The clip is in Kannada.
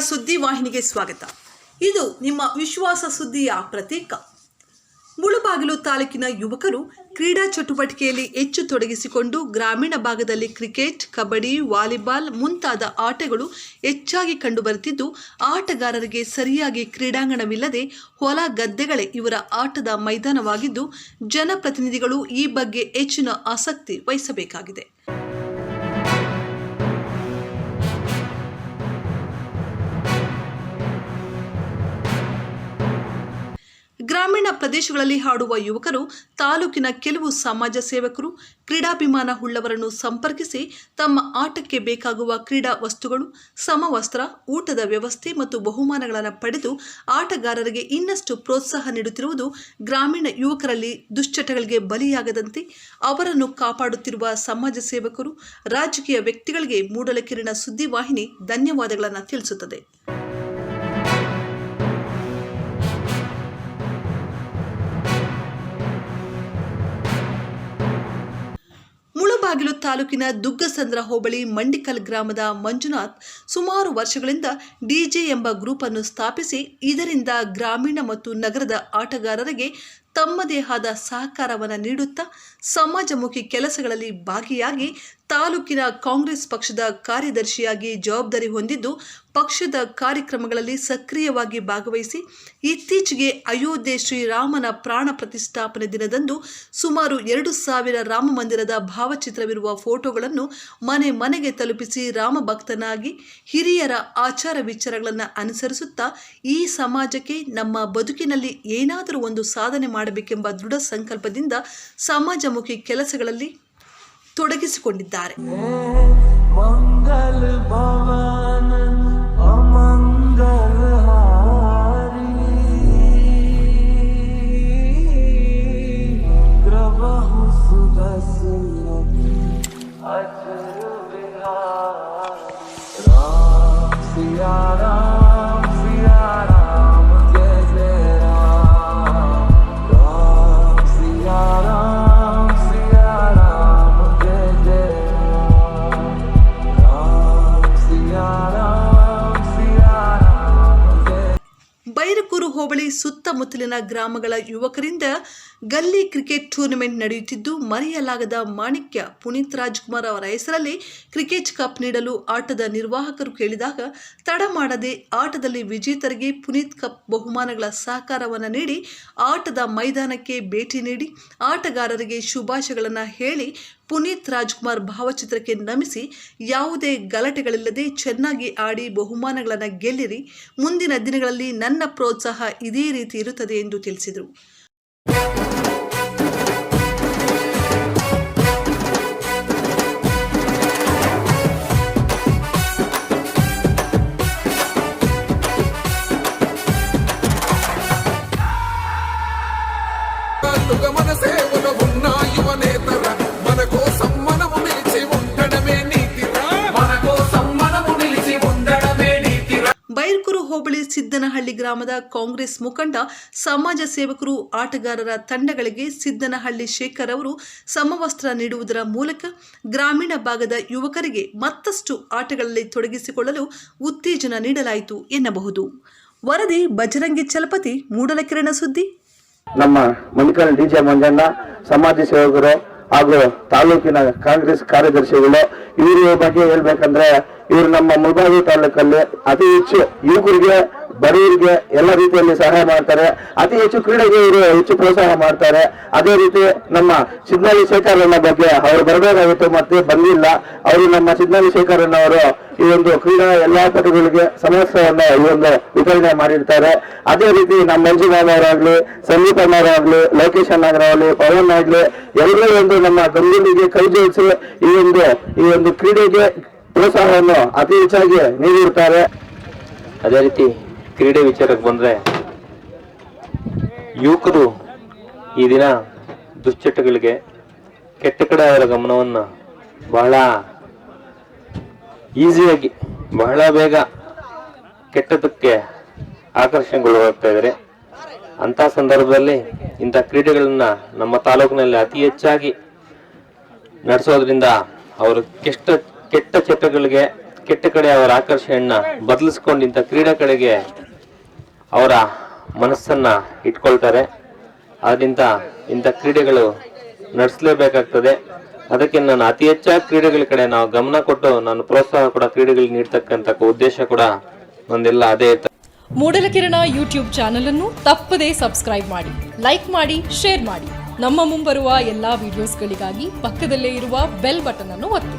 ಸುದ್ದಿ ವಾಹಿನಿಗೆ ಸ್ವಾಗತ. ಇದು ನಿಮ್ಮ ವಿಶ್ವಾಸ ಸುದ್ದಿಯ ಪ್ರತೀಕ ಮುಳುಬಾಗಿಲು ತಾಲೂಕಿನ ಯುವಕರು ಕ್ರೀಡಾ ಚಟುವಟಿಕೆಯಲ್ಲಿ ಹೆಚ್ಚು ತೊಡಗಿಸಿಕೊಂಡು ಗ್ರಾಮೀಣ ಭಾಗದಲ್ಲಿ ಕ್ರಿಕೆಟ್, ಕಬಡ್ಡಿ, ವಾಲಿಬಾಲ್ ಮುಂತಾದ ಆಟಗಳು ಹೆಚ್ಚಾಗಿ ಕಂಡುಬರುತ್ತಿದ್ದು, ಆಟಗಾರರಿಗೆ ಸರಿಯಾಗಿ ಕ್ರೀಡಾಂಗಣವಿಲ್ಲದೆ ಹೊಲ ಗದ್ದೆಗಳೇ ಇವರ ಆಟದ ಮೈದಾನವಾಗಿದ್ದು, ಜನಪ್ರತಿನಿಧಿಗಳು ಈ ಬಗ್ಗೆ ಹೆಚ್ಚಿನ ಆಸಕ್ತಿ ವಹಿಸಬೇಕಾಗಿದೆ. ಗ್ರಾಮೀಣ ಪ್ರದೇಶಗಳಲ್ಲಿ ಹಾಡುವ ಯುವಕರು, ತಾಲೂಕಿನ ಕೆಲವು ಸಮಾಜ ಸೇವಕರು, ಕ್ರೀಡಾಭಿಮಾನ ಉಳ್ಳವರನ್ನು ಸಂಪರ್ಕಿಸಿ ತಮ್ಮ ಆಟಕ್ಕೆ ಬೇಕಾಗುವ ಕ್ರೀಡಾ ವಸ್ತುಗಳು, ಸಮವಸ್ತ್ರ, ಊಟದ ವ್ಯವಸ್ಥೆ ಮತ್ತು ಬಹುಮಾನಗಳನ್ನು ಪಡೆದು ಆಟಗಾರರಿಗೆ ಇನ್ನಷ್ಟು ಪ್ರೋತ್ಸಾಹ ನೀಡುತ್ತಿರುವುದು ಗ್ರಾಮೀಣ ಯುವಕರಲ್ಲಿ ದುಶ್ಚಟಗಳಿಗೆ ಬಲಿಯಾಗದಂತೆ ಅವರನ್ನು ಕಾಪಾಡುತ್ತಿರುವ ಸಮಾಜ ಸೇವಕರು, ರಾಜಕೀಯ ವ್ಯಕ್ತಿಗಳಿಗೆ ಮೂಡಲಕಿರಣ ಸುದ್ದಿವಾಹಿನಿ ಧನ್ಯವಾದಗಳನ್ನು ತಿಳಿಸುತ್ತದೆ. ಮುಳಬಾಗಿಲು ತಾಲೂಕಿನ ದುಗ್ಗಸಂದ್ರ ಹೋಬಳಿ ಮಂಡಿಕಲ್ ಗ್ರಾಮದ ಮಂಜುನಾಥ್ ಸುಮಾರು ವರ್ಷಗಳಿಂದ ಡಿಜೆ ಎಂಬ ಗ್ರೂಪ್ ಅನ್ನು ಸ್ಥಾಪಿಸಿ ಇದರಿಂದ ಗ್ರಾಮೀಣ ಮತ್ತು ನಗರದ ಆಟಗಾರರಿಗೆ ತಮ್ಮದೇ ಆದ ಸಹಕಾರವನ್ನು ನೀಡುತ್ತಾ ಸಮಾಜಮುಖಿ ಕೆಲಸಗಳಲ್ಲಿ ಭಾಗಿಯಾಗಿ ತಾಲೂಕಿನ ಕಾಂಗ್ರೆಸ್ ಪಕ್ಷದ ಕಾರ್ಯದರ್ಶಿಯಾಗಿ ಜವಾಬ್ದಾರಿ ಹೊಂದಿದ್ದು, ಪಕ್ಷದ ಕಾರ್ಯಕ್ರಮಗಳಲ್ಲಿ ಸಕ್ರಿಯವಾಗಿ ಭಾಗವಹಿಸಿ ಇತ್ತೀಚೆಗೆ ಅಯೋಧ್ಯೆ ಶ್ರೀರಾಮನ ಪ್ರಾಣ ಪ್ರತಿಷ್ಠಾಪನೆ ದಿನದಂದು ಸುಮಾರು ಎರಡು ಸಾವಿರ ರಾಮ ಮಂದಿರದ ಭಾವಚಿತ್ರವಿರುವ ಫೋಟೋಗಳನ್ನು ಮನೆ ಮನೆಗೆ ತಲುಪಿಸಿ ರಾಮ ಭಕ್ತನಾಗಿ ಹಿರಿಯರ ಆಚಾರ ವಿಚಾರಗಳನ್ನು ಅನುಸರಿಸುತ್ತಾ ಈ ಸಮಾಜಕ್ಕೆ ನಮ್ಮ ಬದುಕಿನಲ್ಲಿ ಏನಾದರೂ ಒಂದು ಸಾಧನೆ ಮಾಡಬೇಕೆಂಬ ದೃಢ ಸಂಕಲ್ಪದಿಂದ ಸಮಾಜಮುಖಿ ಕೆಲಸಗಳಲ್ಲಿ ತೊಡಗಿಸಿಕೊಂಡಿದ್ದಾರೆ. ಸುತ್ತಮುತ್ತಲಿನ ಗ್ರಾಮಗಳ ಯುವಕರಿಂದ ಗಲ್ಲಿ ಕ್ರಿಕೆಟ್ ಟೂರ್ನಮೆಂಟ್ ನಡೆಯುತ್ತಿದ್ದು, ಮರೆಯಲಾಗದ ಮಾಣಿಕ್ಯ ಪುನೀತ್ ರಾಜ್ಕುಮಾರ್ ಅವರ ಹೆಸರಲ್ಲಿ ಕ್ರಿಕೆಟ್ ಕಪ್ ನೀಡಲು ಆಟದ ನಿರ್ವಾಹಕರು ಕೇಳಿದಾಗ, ತಡ ಮಾಡದೆ ಆಟದಲ್ಲಿ ವಿಜೇತರಿಗೆ ಪುನೀತ್ ಕಪ್ ಬಹುಮಾನಗಳ ಸಹಕಾರವನ್ನು ನೀಡಿ, ಆಟದ ಮೈದಾನಕ್ಕೆ ಭೇಟಿ ನೀಡಿ, ಆಟಗಾರರಿಗೆ ಶುಭಾಶಯಗಳನ್ನು ಹೇಳಿ ಪುನೀತ್ ರಾಜ್ಕುಮಾರ್ ಭಾವಚಿತ್ರಕ್ಕೆ ನಮಿಸಿ, ಯಾವುದೇ ಗಲಾಟೆಗಳಿಲ್ಲದೆ ಚೆನ್ನಾಗಿ ಆಡಿ ಬಹುಮಾನಗಳನ್ನು ಗೆಲ್ಲಿರಿ. ಮುಂದಿನ ದಿನಗಳಲ್ಲಿ ನನ್ನ ಪ್ರೋತ್ಸಾಹ ಇದೇ ರೀತಿ ಇರುತ್ತದೆ ಎಂದು ತಿಳಿಸಿದರು. Look at my ಹೋಬಳಿ ಸಿದ್ದನಹಳ್ಳಿ ಗ್ರಾಮದ ಕಾಂಗ್ರೆಸ್ ಮುಖಂಡ, ಸಮಾಜ ಸೇವಕರು, ಆಟಗಾರರ ತಂಡಗಳಿಗೆ ಸಿದ್ದನಹಳ್ಳಿ ಶೇಖರ್ ಅವರು ಸಮವಸ್ತ್ರ ನೀಡುವುದರ ಮೂಲಕ ಗ್ರಾಮೀಣ ಭಾಗದ ಯುವಕರಿಗೆ ಮತ್ತಷ್ಟು ಆಟಗಳಲ್ಲಿ ತೊಡಗಿಸಿಕೊಳ್ಳಲು ಉತ್ತೇಜನ ನೀಡಲಾಯಿತು ಎನ್ನಬಹುದು. ವರದಿ ಬಜರಂಗಿ ಚಲಪತಿ ಮೂಡಲಕಿರಣ ಸುದ್ದಿ. ನಮ್ಮ ಮಣಿಕರಣ ಡಿಜೆ ಮಂಜಣ್ಣ, ಸಮಾಜ ಸೇವಕರು ಹಾಗೂ ತಾಲೂಕಿನ ಕಾಂಗ್ರೆಸ್ ಕಾರ್ಯದರ್ಶಿಗಳು ಇವ್ರ ಬಗ್ಗೆ ಹೇಳ್ಬೇಕಂದ್ರೆ ಇವ್ರು ನಮ್ಮ ಮುಳಬಾಗಿ ತಾಲೂಕಲ್ಲಿ ಅತಿ ಹೆಚ್ಚು ಯುವಕರಿಗೆ ಬಡವರಿಗೆ ಎಲ್ಲ ರೀತಿಯಲ್ಲಿ ಸಹಾಯ ಮಾಡ್ತಾರೆ. ಅತಿ ಹೆಚ್ಚು ಕ್ರೀಡೆಗೆ ಇವರು ಹೆಚ್ಚು ಪ್ರೋತ್ಸಾಹ ಮಾಡ್ತಾರೆ. ಅದೇ ರೀತಿ ನಮ್ಮ ಸಿದ್ನಳ್ಳಿ ಶೇಖರಣ್ಣ ಬಗ್ಗೆ ಅವರು ಬರಬೇಕಾಗಿತ್ತು ಮತ್ತೆ ಬಂದಿಲ್ಲ. ಅವರು ನಮ್ಮ ಸಿದ್ನಳ್ಳಿ ಶೇಖರಣ್ಣ ಅವರು ಈ ಒಂದು ಕ್ರೀಡಾ ಎಲ್ಲಾ ಪಟುಗಳಿಗೆ ಸಮಸ್ಯೆಯನ್ನ ಈ ಒಂದು ವಿತರಣೆ ಮಾಡಿರ್ತಾರೆ. ಅದೇ ರೀತಿ ನಮ್ಮ ಮಂಜು ಅವರಾಗ್ಲಿ, ಸಂದೀಪ್ ಅಣ್ಣವರಾಗ್ಲಿ ಲೋಕೇಶ್ ಅಣ್ಣವರಾಗ್ಲಿ ಪವನ್ ಆಗ್ಲಿ, ಎಲ್ಲರೂ ಒಂದು ನಮ್ಮ ಗಂಗುಲಿಗೆ ಕೈ ಜೋಡಿಸಿ ಈ ಒಂದು ಈ ಒಂದು ಕ್ರೀಡೆಗೆ ಪ್ರೋತ್ಸಾಹವನ್ನು ಅತಿ ಹೆಚ್ಚಾಗಿ ನೀಡಿರ್ತಾರೆ ಅದೇ ರೀತಿ ಕ್ರೀಡೆ ವಿಚಾರಕ್ಕೆ ಬಂದರೆ ಯುವಕರು ಈ ದಿನ ದುಶ್ಚಟಗಳಿಗೆ ಕೆಟ್ಟ ಕಡೆ ಅವರ ಗಮನವನ್ನು ಬಹಳ ಈಸಿಯಾಗಿ, ಬಹಳ ಬೇಗ ಕೆಟ್ಟದಕ್ಕೆ ಆಕರ್ಷಣೆಗೊಳಗಾಗ್ತಾ ಇದ್ದಾರೆ. ಅಂಥ ಸಂದರ್ಭದಲ್ಲಿ ಇಂಥ ಕ್ರೀಡೆಗಳನ್ನು ನಮ್ಮ ತಾಲೂಕಿನಲ್ಲಿ ಅತಿ ಹೆಚ್ಚಾಗಿ ನಡೆಸೋದ್ರಿಂದ ಅವರು ಕೆಟ್ಟ ಕೆಟ್ಟ ಚಟಗಳಿಗೆ, ಕೆಟ್ಟ ಕಡೆ ಅವರ ಆಕರ್ಷಣೆಯನ್ನ ಬದಲಿಸ್ಕೊಂಡು ಇಂಥ ಕ್ರೀಡೆ ಕಡೆಗೆ ಅವರ ಮನಸ್ಸನ್ನ ಇಟ್ಕೊಳ್ತಾರೆ. ಅದರಿಂದ ಇಂಥ ಕ್ರೀಡೆಗಳು ನಡೆಸಲೇಬೇಕಾಗ್ತದೆ. ಅದಕ್ಕೆ ನಾನು ಅತಿ ಹೆಚ್ಚಾಗಿ ಕ್ರೀಡೆಗಳ ಕಡೆ ನಾವು ಗಮನ ಕೊಟ್ಟು ನಾನು ಪ್ರೋತ್ಸಾಹ ಕೂಡ ಕ್ರೀಡೆಗಳಿಗೆ ನೀಡ್ತಕ್ಕಂಥ ಉದ್ದೇಶ ಕೂಡ ಒಂದೆಲ್ಲ ಅದೇ ಮೂಡಲ ಮೂಡಲಕಿರಣ ಯೂಟ್ಯೂಬ್ ಚಾನಲ್ ಅನ್ನು ತಪ್ಪದೇ ಸಬ್ಸ್ಕ್ರೈಬ್ ಮಾಡಿ, ಲೈಕ್ ಮಾಡಿ, ಶೇರ್ ಮಾಡಿ. ನಮ್ಮ ಮುಂಬರುವ ಎಲ್ಲಾ ವಿಡಿಯೋಸ್ಗಳಿಗಾಗಿ ಪಕ್ಕದಲ್ಲೇ ಇರುವ ಬೆಲ್ ಬಟನ್ ಅನ್ನು ಒತ್ತಿ.